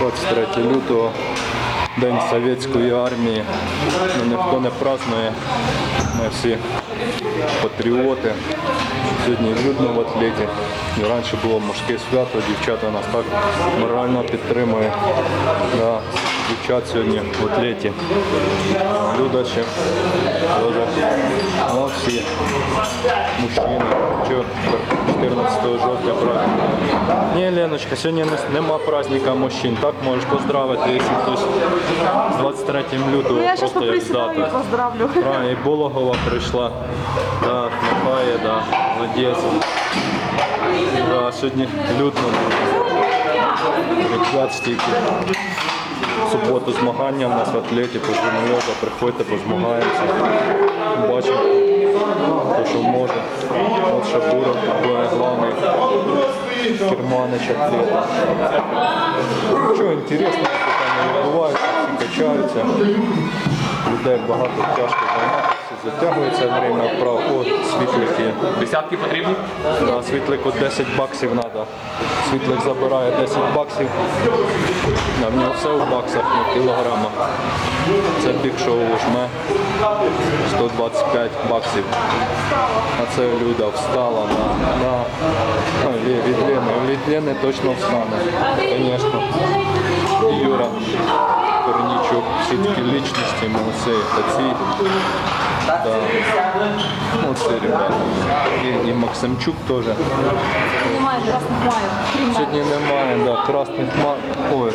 23 лютого, День Совєтської армії. Ну, ніхто не празднує. Ми всі патріоти. Сьогодні людно в атлеті. І раніше було мужське свято, дівчата нас так морально підтримують. Да. Дівчат сьогодні в атлеті. Теж. Молодці. Мужчини. 14 жовтня праздник? Ні, Леночка, сьогодні нема праздника мужчин. Так можеш поздравити, якщо хтось з 23 лютого Ну, я просто як дата. поздравлю. А, і Болохова прийшла. Да, Михає, да, молодець. Да, сьогодні лютно. Ребят стільки. Суботу змагання в нас в атлеті журнальоза. Приходьте, позмагаємося. Бачимо, те, що може. От Шабуров, головний керманич атлета. Тут там не відбувається, всі качаються. Людей багато тяжко займатися, затягується время вправо. О, світлики. Десятки потрібні? На світлику 10 баксів треба. Світлик забирає 10 баксів. А в нього все в баксах, не в кілограмах. Це бік шоу жме 125 баксів. А це Люда встала на, на від Лени. Від Лени точно встане. Звісно. І Юра Корнічук. Всі лічності, молодці, таці. Да. Молодці, ребята. І, і Максимчук теж. Немає красних. Крім Сьогодні немає, да, красних ма... Ой,